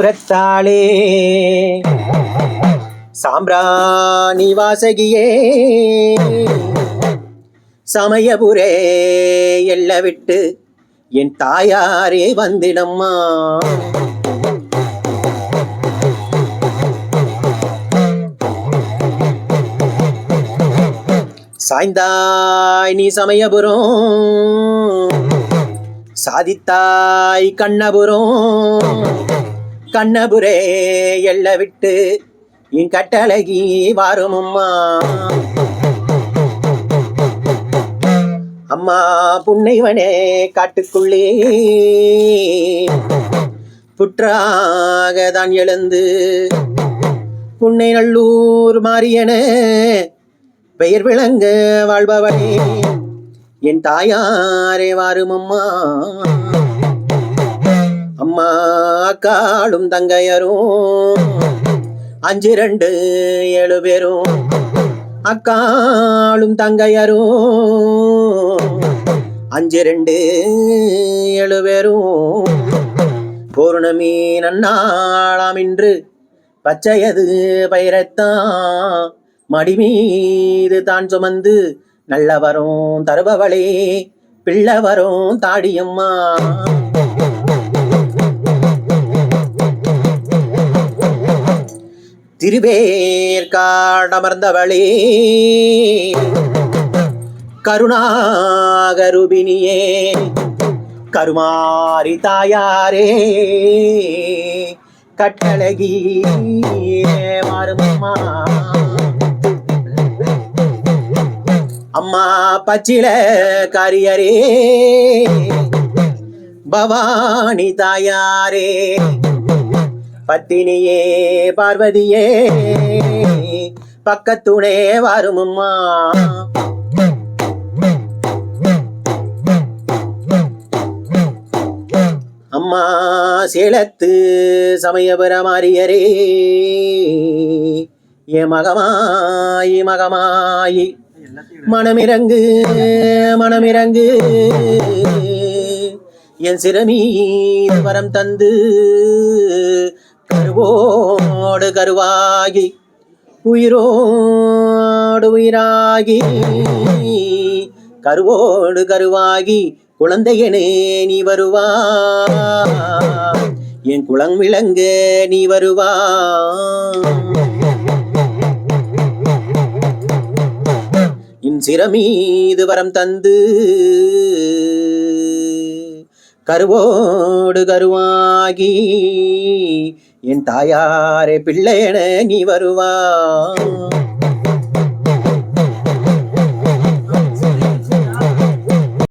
புறத்தாளே. சாம்பிராணி வாசகியே சமயபுரே எல்ல விட்டு என் தாயாரே வந்திடம்மா. சாய்ந்தாய் நீ சமயபுரம் சாதித்தாய் கண்ணபுரம். கண்ணபுரே எல்ல விட்டு என் கட்டழகி வாரும் அம்மா அம்மா புன்னைவனே காட்டுக்குள்ளே. புற்றாக தான் எழுந்து புன்னை நல்லூர் மாரியன பெயர் விளங்க வாழ்பவனே. என் தாயாரே வாரும் அம்மா அம்மா காளும் தங்கையரும் அஞ்சு ரெண்டு ஏழு பேரும் அக்காளும் தங்கையரும் அஞ்சு ரெண்டு ஏழு பேரும் பூர்ணமி நன்னாளாம் இன்று பச்சையது பயிரத்தான் மடிமீது தான் சுமந்து நல்லவரும் தருபவளே பிள்ளவரும் தாடியம்மா. திருவேற்காடமர்ந்தவளே கருணாகருபினியே கருமாரி தாயாரே. கட்டழகி மாறுமம்மா. அம்மா பச்சில கரியரே. பவானி தாயாரே. பத்தினியே பார்வதியே. பக்கத்துடே வருமம்மா அம்மா. சேலத்து சமயபுர மாரியரே. ஏ மகமாயி மகமாயி. மனமிறங்கு மனமிறங்கு என் சிறமீ வரம் தந்து கருவோடு கருவாகி உயிரோடு உயிராகி கருவோடு கருவாகி குழந்தையனே நீ வருவா. என் குளம் விளங்க நீ வருவா. என் சிறமீது வரம் தந்து கருவோடு கருவாகி என் தாயாரே பிள்ளையன நீ வருவா